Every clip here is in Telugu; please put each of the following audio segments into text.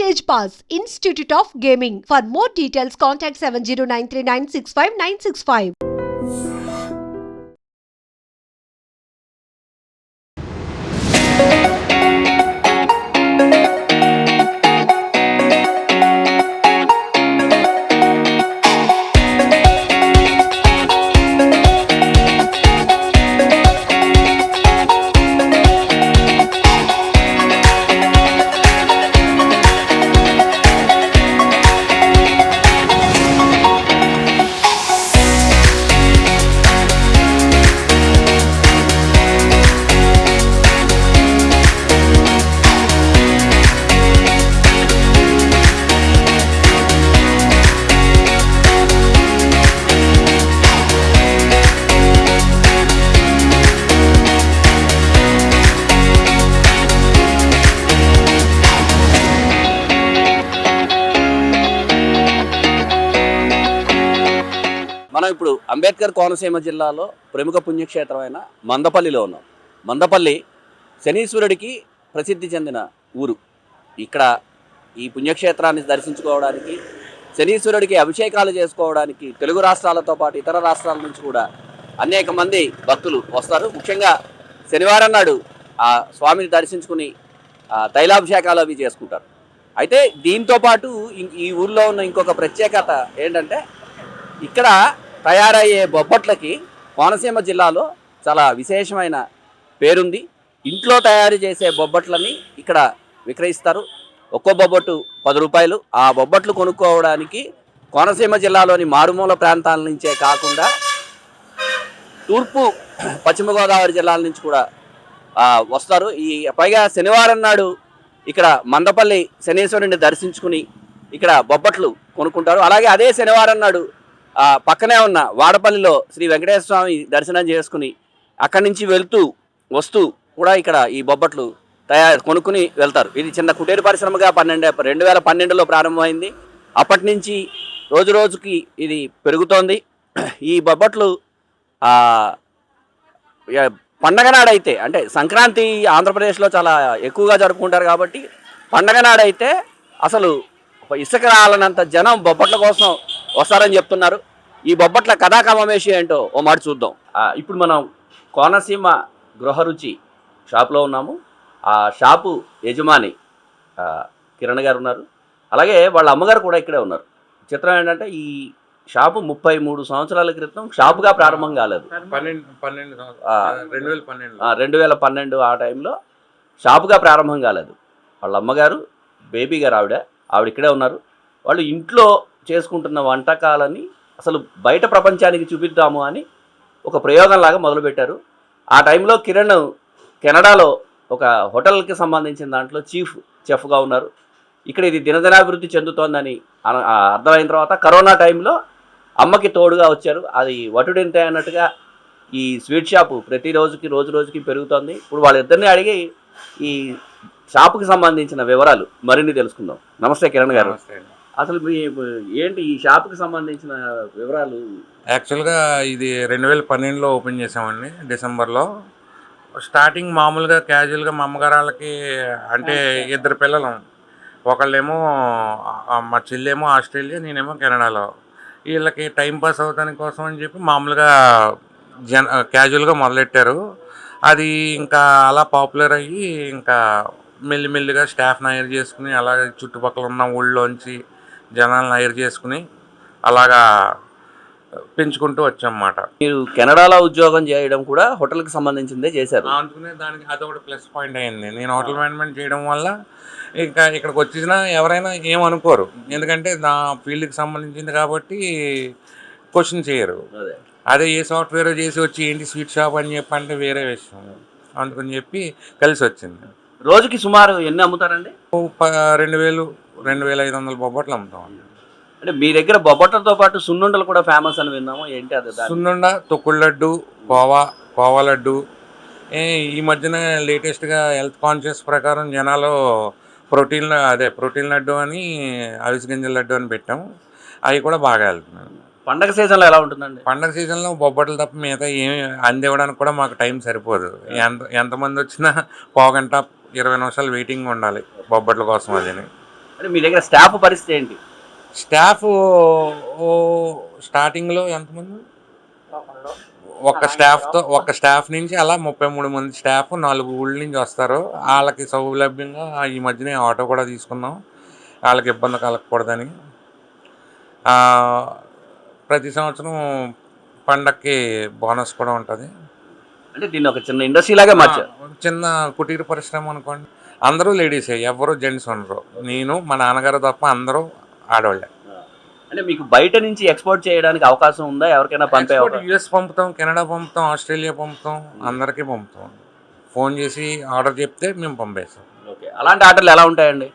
Stage Pass, Institute of Gaming. For more details, contact 70939659665. మనం ఇప్పుడు అంబేద్కర్ కోనసీమ జిల్లాలో ప్రముఖ పుణ్యక్షేత్రమైన మందపల్లిలో ఉన్నాం. మందపల్లి శనీశ్వరుడికి ప్రసిద్ధి చెందిన ఊరు. ఇక్కడ ఈ పుణ్యక్షేత్రాన్ని దర్శించుకోవడానికి శనీశ్వరుడికి అభిషేకాలు చేసుకోవడానికి తెలుగు రాష్ట్రాలతో పాటు ఇతర రాష్ట్రాల నుంచి కూడా అనేక మంది భక్తులు వస్తారు. ముఖ్యంగా శనివారం నాడు ఆ స్వామిని దర్శించుకుని తైలాభిషేకాలు అవి చేసుకుంటారు. అయితే దీంతో పాటు ఈ ఊర్లో ఉన్న ఇంకొక ప్రత్యేకత ఏంటంటే ఇక్కడ తయారయ్యే బొబ్బట్లకి కోనసీమ జిల్లాలో చాలా విశేషమైన పేరుంది. ఇంట్లో తయారు చేసే బొబ్బట్లని ఇక్కడ విక్రయిస్తారు. ఒక్కో బొబ్బట్టు పది రూపాయలు. ఆ బొబ్బట్లు కొనుక్కోవడానికి కోనసీమ జిల్లాలోని మారుమూల ప్రాంతాల నుంచే కాకుండా తూర్పు పశ్చిమ గోదావరి జిల్లాల నుంచి కూడా వస్తారు. ఈ పైగా శనివారం నాడు ఇక్కడ మందపల్లి శనీశ్వరుని దర్శించుకుని ఇక్కడ బొబ్బట్లు కొనుక్కుంటారు. అలాగే అదే శనివారం నాడు పక్కనే ఉన్న వాడపల్లిలో శ్రీ వెంకటేశ్వర స్వామి దర్శనం చేసుకుని అక్కడి నుంచి వెళ్తూ వస్తూ కూడా ఇక్కడ ఈ బొబ్బట్లు తయారు కొనుక్కుని వెళ్తారు. ఇది చిన్న కుటీర పరిశ్రమగా పన్నెండు రెండు వేల పన్నెండులో ప్రారంభమైంది. అప్పటి నుంచి రోజు రోజుకి ఇది పెరుగుతోంది. ఈ బొబ్బట్లు పండగ నాడైతే అంటే సంక్రాంతి ఆంధ్రప్రదేశ్లో చాలా ఎక్కువగా జరుపుకుంటారు కాబట్టి పండగ నాడైతే అసలు ఇసుక రాలనంత జనం బొబ్బట్ల కోసం వస్తారని చెప్తున్నారు. ఈ బొబ్బట్ల కథా కమమేషి ఏంటో ఓ మాట చూద్దాం. ఇప్పుడు మనం కోనసీమ గృహరుచి షాప్లో ఉన్నాము. ఆ షాపు యజమాని కిరణ్ గారు ఉన్నారు. అలాగే వాళ్ళ అమ్మగారు కూడా ఇక్కడే ఉన్నారు. చిత్రం ఏంటంటే ఈ షాపు ముప్పై మూడు సంవత్సరాల క్రితం షాపుగా ప్రారంభం కాలేదు. రెండు వేల పన్నెండు ఆ టైంలో షాపుగా ప్రారంభం కాలేదు. వాళ్ళ అమ్మగారు బేబీ గారు ఆవిడ ఆవిడ ఇక్కడే ఉన్నారు. వాళ్ళు ఇంట్లో చేసుకుంటున్న వంటకాలని అసలు బయట ప్రపంచానికి చూపిద్దాము అని ఒక ప్రయోగంలాగా మొదలుపెట్టారు. ఆ టైంలో కిరణ్ కెనడాలో ఒక హోటల్కి సంబంధించిన దాంట్లో చీఫ్ చెఫ్గా ఉన్నారు. ఇక్కడ ఇది దినదినాభివృద్ధి చెందుతోందని అన- అర్థమైన తర్వాత కరోనా టైంలో అమ్మకి తోడుగా వచ్చారు. అది వటుడింత అన్నట్టుగా ఈ స్వీట్ షాపు ప్రతి రోజుకి రోజు రోజుకి పెరుగుతోంది. ఇప్పుడు వాళ్ళిద్దరిని అడిగి ఈ షాపుకి సంబంధించిన వివరాలు మరిన్ని తెలుసుకుందాం. నమస్తే కిరణ్ గారు. నమస్తే అసలు మీ ఏంటి ఈ షాపుకి సంబంధించిన వివరాలు? యాక్చువల్గా ఇది రెండు వేల పన్నెండులో ఓపెన్ చేసామండి డిసెంబర్లో. స్టార్టింగ్ మామూలుగా క్యాజువల్గా మా అమ్మగారు వాళ్ళకి అంటే ఇద్దరు పిల్లలు. ఒకళ్ళేమో మా చెల్లేమో ఆస్ట్రేలియా నేనేమో కెనడాలో. వీళ్ళకి టైం పాస్ అవుతాని కోసం అని చెప్పి మామూలుగా జన క్యాజువల్గా మొదలెట్టారు. అది ఇంకా అలా పాపులర్ అయ్యి ఇంకా మెల్లిమెల్లిగా స్టాఫ్ని హైర్ చేసుకుని అలాగే చుట్టుపక్కల ఉన్న ఊళ్ళోంచి జనాలను హైర్ చేసుకుని అలాగా పెంచుకుంటూ వచ్చామన్నమాట. మీరు కెనడాలో ఉద్యోగం చేయడం కూడా హోటల్కి సంబంధించిందే చేశారు. అందుకునే దానికి అదొకటి ప్లస్ పాయింట్ అయింది. నేను హోటల్ మేనేజ్మెంట్ చేయడం వల్ల ఇంకా ఇక్కడికి వచ్చిన ఎవరైనా ఏమనుకోరు. ఎందుకంటే నా ఫీల్డ్కి సంబంధించింది కాబట్టి క్వశ్చన్ చేయరు. అదే. అదే ఏ సాఫ్ట్వేర్ చేసి వచ్చి ఏంటి స్వీట్ షాప్ అని చెప్పి అంటే వేరే విషయం. అందుకని చెప్పి కలిసి వచ్చింది రోజుకి సుమారు ఎన్ని అమ్ముతారండి? రెండు వేలు రెండు వేల ఐదు వందల బొబ్బట్లు అమ్ముతాం అంటే మీ దగ్గర బొబ్బట్లతో పాటు సున్నుండలు కూడా ఫేమస్ అని విన్నాము. ఏంటి అది సున్నుండ తొక్కుడు లడ్డు కోవా కోవా లడ్డు. ఈ మధ్యన లేటెస్ట్గా హెల్త్ కాన్షియస్ ప్రకారం జనాలు ప్రోటీన్ అదే ప్రోటీన్ లడ్డు అని అవిసి గింజల లడ్డు అని పెట్టాం అవి కూడా బాగా వెళ్తున్నాయి. పండగ సీజన్లో ఎలా ఉంటుందండి? పండగ సీజన్లో బొబ్బట్లు తప్ప మిగతా ఏమి అందివ్వడానికి కూడా మాకు టైం సరిపోదు. ఎంత ఎంతమంది వచ్చినా పావుగంట ఇరవై నిమిషాలు వెయిటింగ్ ఉండాలి బొబ్బట్ల కోసం అదని. అంటే మీ దగ్గర స్టాఫ్ పరిస్థితి ఏంటి? స్టాఫ్ స్టార్టింగ్లో ఎంతమంది? ఒక స్టాఫ్తో ఒక స్టాఫ్ నుంచి అలా ముప్పై మూడు మంది స్టాఫ్ నాలుగు ఊళ్ళ నుంచి వస్తారు. వాళ్ళకి సౌలభ్యంగా ఈ మధ్యనే ఆటో కూడా తీసుకున్నాం. వాళ్ళకి ఇబ్బంది కలగకూడదని. ప్రతి సంవత్సరం పండక్కి బోనస్ కూడా ఉంటుంది. అంటే దీన్ని ఒక చిన్న ఇండస్ట్రీ లాగా మార్చారు. చిన్న కుటీర పరిశ్రమ అనుకోండి. అందరూ లేడీసే ఎవరు జెంట్స్ ఉండరు. నేను మా నాన్నగారు తప్ప అందరూ ఆడవాళ్ళే. అంటే మీకు బయట నుంచి ఎక్స్పోర్ట్ చేయడానికి అవకాశం ఉందా? ఎవరికైనా పంపే యుఎస్ పంపుతాం కెనడా పంపుతాం ఆస్ట్రేలియా పంపుతాం అందరికీ పంపుతాం. ఫోన్ చేసి ఆర్డర్ చెప్తే మేము పంపేస్తాం. ఓకే. అలాంటి ఆర్డర్లు ఎలా ఉంటాయండి?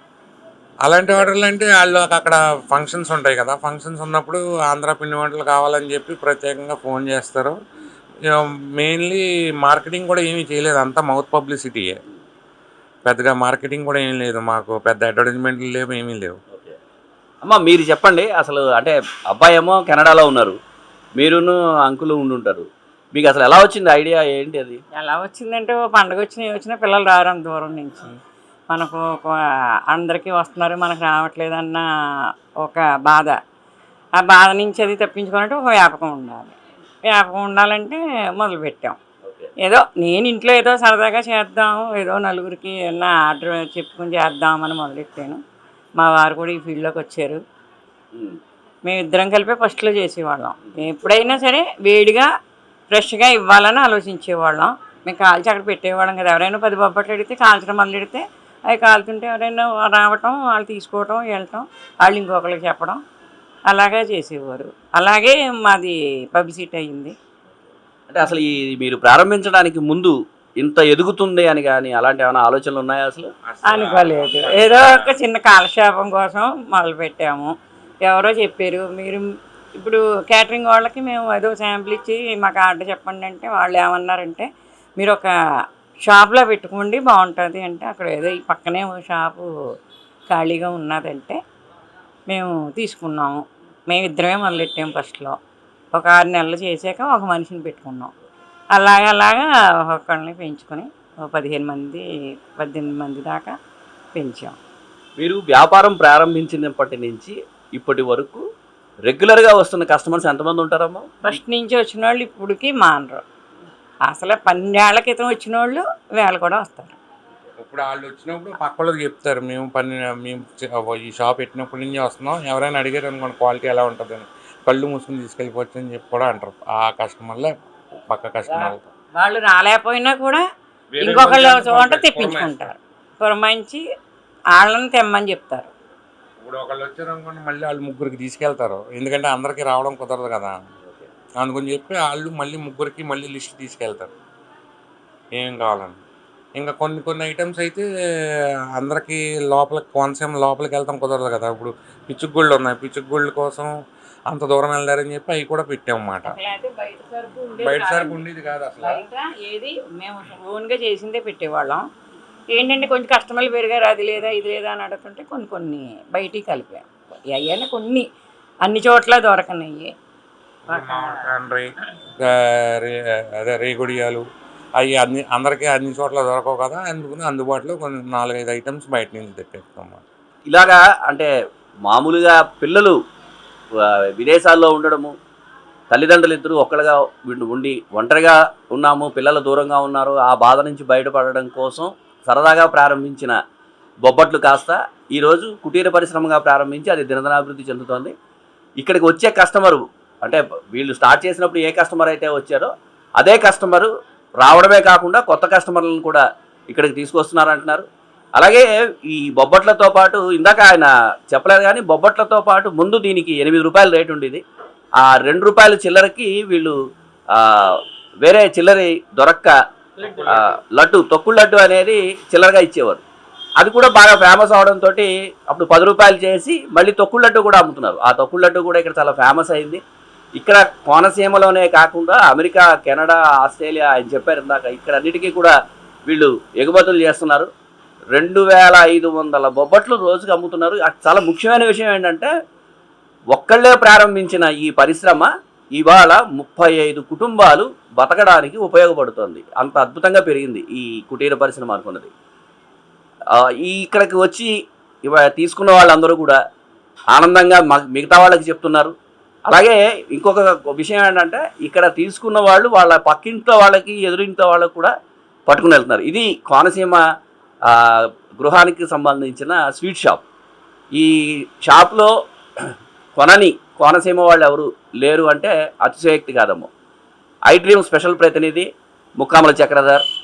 అలాంటి ఆర్డర్లు అంటే వాళ్ళు అక్కడ ఫంక్షన్స్ ఉంటాయి కదా. ఫంక్షన్స్ ఉన్నప్పుడు ఆంధ్ర పిండి వంటలు కావాలని చెప్పి ప్రత్యేకంగా ఫోన్ చేస్తారు. మెయిన్లీ మార్కెటింగ్ కూడా ఏమీ చేయలేదు. అంతా మౌత్ పబ్లిసిటీయే పెద్దగా మార్కెటింగ్ కూడా ఏం లేదు. మాకు పెద్ద అడ్వర్టైజ్మెంట్లు లేవు ఏమీ లేవు. అమ్మ మీరు చెప్పండి. అసలు అంటే అబ్బాయి ఏమో కెనడాలో ఉన్నారు. మీరును అంకులు ఉండుంటారు. మీకు అసలు ఎలా వచ్చింది ఐడియా? ఏంటి అది? ఎలా వచ్చిందంటే ఓ పండగ వచ్చిన వచ్చినా పిల్లలు రారు అంత దూరం నుంచి. మనకు ఒక అందరికీ వస్తున్నారు మనకు రావట్లేదు అన్న ఒక బాధ. ఆ బాధ నుంచి అది తప్పించుకోవాలంటే ఒక వ్యాపకం ఉండాలి. వ్యాపకం ఉండాలంటే మొదలు పెట్టాం ఓకే. ఏదో నేను ఇంట్లో ఏదో సరదాగా చేద్దాం ఏదో నలుగురికి ఏమన్నా ఆర్డర్ చెప్పుకొని చేద్దామని మొదలెట్టాను. మా వారు కూడా ఈ ఫీల్డ్లోకి వచ్చారు. ఉమ్. మేము ఇద్దరం కలిపే ఫస్ట్లో చేసేవాళ్ళం. ఎప్పుడైనా సరే వేడిగా ఫ్రెష్గా ఇవ్వాలని ఆలోచించేవాళ్ళం. మేము కాల్చి అక్కడ పెట్టేవాళ్ళం కదా ఎవరైనా పది బొబ్బట్లు అడిగితే కాల్చడం మొదలు పెడితే అవి కాలుతుంటే ఎవరైనా రావటం వాళ్ళు తీసుకోవటం వెళ్ళటం వాళ్ళు ఇంకొకరికి చెప్పడం. అలాగే చేసేవారు. అలాగే మాది పబ్లిసిటీ అయ్యింది. అంటే అసలు ఈ మీరు ప్రారంభించడానికి ముందు ఇంత ఎదుగుతుంది అని కానీ అలాంటి ఏమైనా ఆలోచనలు ఉన్నాయా అసలు? అనుకోలేదు. ఏదో ఒక చిన్న కాలక్షేపం కోసం మొదలు పెట్టాము ఎవరో చెప్పారు మీరు ఇప్పుడు క్యాటరింగ్ వాళ్ళకి మేము ఏదో శాంపుల్ ఇచ్చి మాకు ఆర్డర్ చెప్పండి అంటే వాళ్ళు ఏమన్నారంటే మీరు ఒక షాప్లో పెట్టుకోండి బాగుంటుంది అంటే అక్కడ ఏదో ఈ పక్కనే షాపు ఖాళీగా ఉన్నదంటే మేము తీసుకున్నాము. మేము ఇద్దరమే మొదలెట్టాము ఫస్ట్లో. ఒక ఆరు నెలలు చేశాక ఒక మనిషిని పెట్టుకున్నాం. అలాగా అలాగా ఒక్కొక్కళ్ళని పెంచుకొని పదిహేను మంది పద్దెనిమిది మంది దాకా పెంచాం. మీరు వ్యాపారం ప్రారంభించినప్పటి నుంచి ఇప్పటి వరకు రెగ్యులర్గా వస్తున్న కస్టమర్స్ ఎంతమంది ఉంటారమ్మా? ఫస్ట్ నుంచి వచ్చిన వాళ్ళు ఇప్పటికి మానరు. అసలు పన్నెండేళ్ళ క్రితం వచ్చిన వాళ్ళు వేళ కూడా వస్తారు. ఇప్పుడు వాళ్ళు వచ్చినప్పుడు పక్క వాళ్ళకి చెప్తారు మేము పని మేము ఈ షాప్ పెట్టినప్పటి నుంచి వస్తున్నాం ఎవరైనా అడిగారు అనుకోండి క్వాలిటీ ఎలా ఉంటుందని. కళ్ళు మూసుకుని తీసుకెళ్ళిపోవచ్చు అని చెప్పి కూడా అంటారు. ఆ కస్టమర్లే పక్క కస్టమర్లు. వాళ్ళు రాలేకపోయినా కూడా ఇంకొకళ్ళు చోట తెప్పించుకుంటారు. పురమాయించి వాళ్ళని తెమ్మని చెప్తారు. ఇప్పుడు ఒకళ్ళు వచ్చారు అనుకోండి మళ్ళీ వాళ్ళు ముగ్గురికి తీసుకెళ్తారు. ఎందుకంటే అందరికీ రావడం కుదరదు కదా. అందుకని చెప్పి వాళ్ళు మళ్ళీ ముగ్గురికి మళ్ళీ లిస్ట్ తీసుకెళ్తారు. ఏం కావాలని. ఇంకా కొన్ని కొన్ని ఐటమ్స్ అయితే అందరికీ లోపలికి కోనసీమ లోపలికి వెళ్తాం కుదరదు కదా. ఇప్పుడు పిచ్చుగుళ్ళు ఉన్నాయి. పిచ్చుగుళ్ళ కోసం అంత దూరం వెళ్ళారని చెప్పి అవి కూడా పెట్టామన్నమాట. బయట సరుకు ఉండేది కాదు. అసలు. ఏది మేము ఓన్గా చేసిందే పెట్టేవాళ్ళం. ఏంటంటే కొంచెం కస్టమర్లు పెరిగారు అది లేదా ఇది లేదా అని అడుగుతుంటే కొన్ని కొన్ని బయటికి కలిపాం. అయ్యానే కొన్ని అన్ని చోట్ల దొరకనయ్యి. అదే రేగుడియాలు అవి అన్ని అందరికీ అన్ని చోట్ల దొరకవు కదా అందుకుని అందుబాటులో కొన్ని నాలుగైదు ఐటమ్స్ బయట నుంచి తెప్పిస్తాం ఇలాగా అంటే మామూలుగా పిల్లలు విదేశాల్లో ఉండడము తల్లిదండ్రులు ఇద్దరు ఒక్కడుగా వీళ్ళు ఉండి ఒంటరిగా ఉన్నాము పిల్లలు దూరంగా ఉన్నారు ఆ బాధ నుంచి బయటపడడం కోసం సరదాగా ప్రారంభించిన బొబ్బట్లు కాస్త ఈరోజు కుటీర పరిశ్రమగా ప్రారంభించి అది దినదనాభివృద్ధి చెందుతోంది. ఇక్కడికి వచ్చే కస్టమరు అంటే వీళ్ళు స్టార్ట్ చేసినప్పుడు ఏ కస్టమర్ అయితే వచ్చారో అదే కస్టమరు రావడమే కాకుండా కొత్త కస్టమర్లను కూడా ఇక్కడికి తీసుకొస్తున్నారు అంటున్నారు అలాగే ఈ బొబ్బట్లతో పాటు ఇందాక ఆయన చెప్పలేదు కానీ బొబ్బట్లతో పాటు ముందు దీనికి ఎనిమిది రూపాయల రేటు ఉండేది. ఆ రెండు రూపాయల చిల్లరకి వీళ్ళు వేరే చిల్లరి దొరక్క లడ్డు తొక్కుడు లడ్డు అనేది చిల్లరగా ఇచ్చేవారు. అది కూడా బాగా ఫేమస్ అవడంతో అప్పుడు పది రూపాయలు చేసి మళ్ళీ తొక్కుడు లడ్డు కూడా అమ్ముతున్నారు. ఆ తొక్కుడు లడ్డు కూడా ఇక్కడ చాలా ఫేమస్ అయింది. ఇక్కడ కోనసీమలోనే కాకుండా అమెరికా కెనడా ఆస్ట్రేలియా అని చెప్పారు ఇందాక. ఇక్కడ అన్నిటికీ కూడా వీళ్ళు ఎగుమతులు చేస్తున్నారు. రెండు వేల ఐదు వందల బొబ్బట్లు రోజుకు అమ్ముతున్నారు. అది చాలా ముఖ్యమైన విషయం ఏంటంటే ఒక్కళ్ళే ప్రారంభించిన ఈ పరిశ్రమ ఇవాళ ముప్పై ఐదు కుటుంబాలు బతకడానికి ఉపయోగపడుతుంది. అంత అద్భుతంగా పెరిగింది ఈ కుటీర పరిశ్రమ అనుకున్నది. ఈ ఇక్కడికి వచ్చి ఇవ తీసుకున్న వాళ్ళందరూ కూడా ఆనందంగా మ- మిగతా వాళ్ళకి చెప్తున్నారు. అలాగే ఇంకొక విషయం ఏంటంటే ఇక్కడ తీసుకున్న వాళ్ళు వాళ్ళ పక్కింట్లో వాళ్ళకి ఎదురింట్లో వాళ్ళకి కూడా పట్టుకుని వెళ్తున్నారు. ఇది కోనసీమ గృహానికి సంబంధించిన స్వీట్ షాప్. ఈ షాప్లో కొనని కోనసీమ వాళ్ళు ఎవరు లేరు అంటే అతిశయోక్తి కాదమ్మో. ఐ డ్రీమ్ స్పెషల్ ప్రతినిధి ముక్కామల చక్రధర్